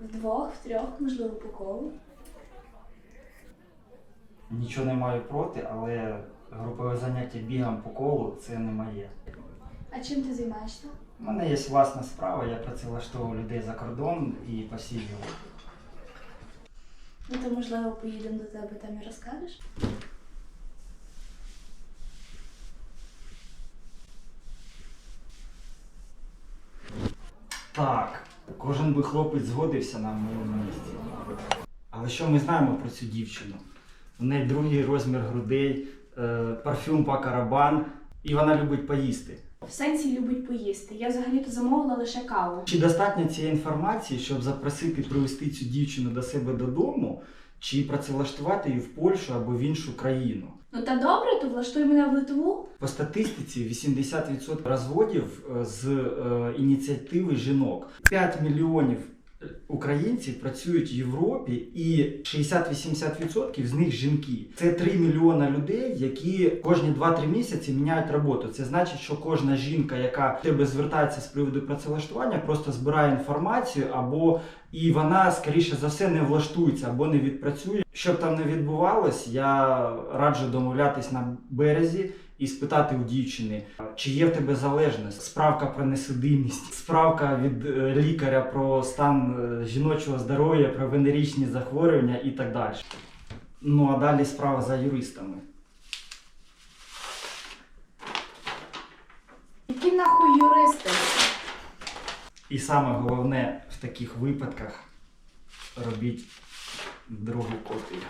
Вдвох, втрьох, можливо, по колу. Нічого не маю проти, але групове заняття бігом по колу це не моє. А чим ти займаєшся? У мене є власна справа, я працевлаштовую людей за кордон і по всій Європі. Ну то можливо поїдемо до тебе там і розкажеш. Так, кожен би хлопець згодився на моєму місці. Але що ми знаємо про цю дівчину? У неї другий розмір грудей, е, парфюм по карабан, і вона любить поїсти. В сенсі любить поїсти. Я взагалі-то замовила лише каву. Чи достатньо цієї інформації, щоб запросити привезти цю дівчину до себе додому, чи працевлаштувати її в Польщу або в іншу країну? Ну та добре, то влаштуй мене в Литву. По статистиці 80% розводів е, з е, ініціативи жінок. 5 мільйонів українців працюють в Європі, і 60-80% з них жінки. Це 3 мільйона людей, які кожні 2-3 місяці міняють роботу. Це значить, що кожна жінка, яка до тебе звертається з приводу працевлаштування, просто збирає інформацію або і вона, скоріше за все, не влаштується або не відпрацює. Щоб там не відбувалось, я раджу домовлятись на березі і спитати у дівчини, чи є в тебе залежність, справка про несудимість, справка від е, лікаря про стан е, жіночого здоров'я, про венеричні захворювання і так далі. Ну а далі справа за юристами. Які нахуй юристи? І саме головне в таких випадках робіть другу копію.